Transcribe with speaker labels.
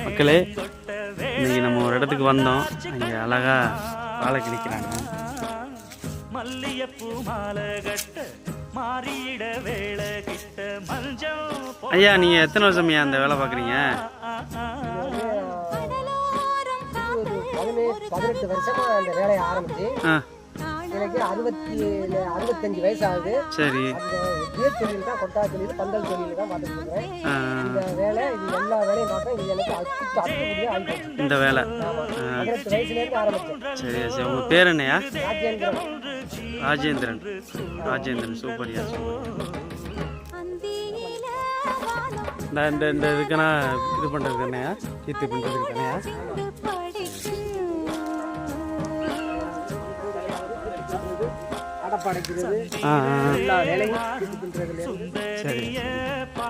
Speaker 1: மக்களே இன்னைக்கு நம்ம ஒரு இடத்துக்கு வந்தோம். அங்கே அழகா வாழை கிழிக்கிறாங்க
Speaker 2: மல்லியப்பூ மாலை கட்ட மாறியிட வேலை கிட்ட மஞ்சள்
Speaker 1: ஐயா நீங்கள் எத்தனை வருஷமையா அந்த வேலை
Speaker 2: ஆ,
Speaker 3: பதினெட்டு வருஷமா அந்த வேலையை ஆரம்பிச்சு.
Speaker 1: ஆ.
Speaker 3: எனக்கு அறுபத்தி அறுபத்தஞ்சு வயசு ஆகுது
Speaker 1: சரி
Speaker 3: உயர் தொழில் தான் கொட்டா தொழில் பந்தல் தொழில் தான் பார்த்துட்டு இந்த வேலை இது எல்லா வேலையும் பார்த்தா இது எனக்கு அத்துக்குடியே ஆகிப்போச்சு
Speaker 1: இந்த வேலை.
Speaker 3: பதினெட்டு வயசுலேருந்து ஆரம்பிச்சேன்.
Speaker 1: சரி சரி. உங்கள் பேர் என்னையா?
Speaker 3: ராஜேந்திரன்.
Speaker 1: ராஜேந்திரன். ராஜேந்திரன் சூப்பர்யா சூப்பர் இந்த இந்த இதுக்கான இது பண்ணுறதுக்கு என்னையா? கீர்த்தி பண்ணுறதுக்கு தானேயா
Speaker 3: அடப்படைக்கிறது. எல்லா வேலையும்
Speaker 1: சரி.